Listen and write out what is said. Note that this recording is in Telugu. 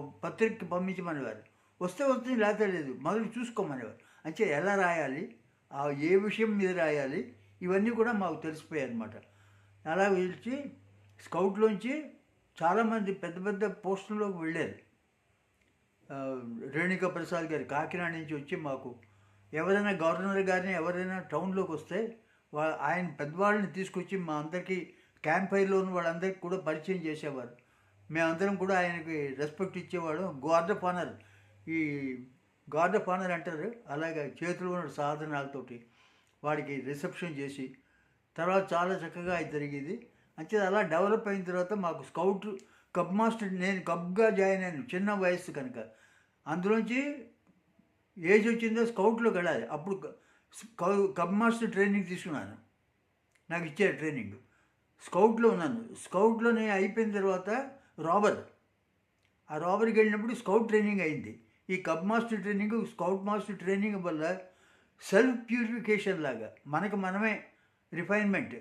పత్రికకి పంపించమనేవారు. వస్తే వస్తుంది లేకపోతే లేదు మొదలు చూసుకోమనేవారు. అంటే ఎలా రాయాలి ఆ ఏ విషయం మీద రాయాలి ఇవన్నీ కూడా మాకు తెలిసిపోయాయి అనమాట అలా పిలిచి స్కౌట్లోంచి చాలామంది పెద్ద పెద్ద పోస్టుల్లోకి వెళ్ళారు. రేణుకా ప్రసాద్ గారు కాకినాడ నుంచి వచ్చి మాకు ఎవరైనా గవర్నర్ గారిని ఎవరైనా టౌన్లోకి వస్తే వా ఆయన పెద్దవాళ్ళని తీసుకొచ్చి మా అందరికీ క్యాంప్ ఫైర్లోని వాళ్ళందరికీ కూడా పరిచయం చేసేవారు. మేమందరం కూడా ఆయనకి రెస్పెక్ట్ ఇచ్చేవాడు గార్డ్ ఆఫ్ ఆనర్ ఈ గార్డ్ ఆఫ్ ఆనర్ అంటారు. అలాగే చేతిలో ఉన్న సాధనాలతోటి వాడికి రిసెప్షన్ చేసి తర్వాత చాలా చక్కగా అది జరిగేది. అంటే అలా డెవలప్ అయిన తర్వాత మాకు స్కౌట్ కబ్ మాస్టర్ నేను కబ్గా జాయిన్ అయ్యాను. చిన్న వయస్సు కనుక. అందులోంచి ఏజ్ వచ్చిందో స్కౌట్లో వెళ్ళాలి అప్పుడు కబ్ మాస్టర్ ట్రైనింగ్ తీసుకున్నాను. నాకు ఇచ్చారు ట్రైనింగ్ స్కౌట్లో ఉన్నాను. స్కౌట్లో నేను అయిపోయిన తర్వాత రాబర్ ఆ రాబర్కి వెళ్ళినప్పుడు స్కౌట్ ట్రైనింగ్ అయింది. ఈ cub master training scout master training వల్ల సెల్ఫ్ ప్యూరిఫికేషన్ లాగా మనకు మనమే రిఫైన్మెంట్.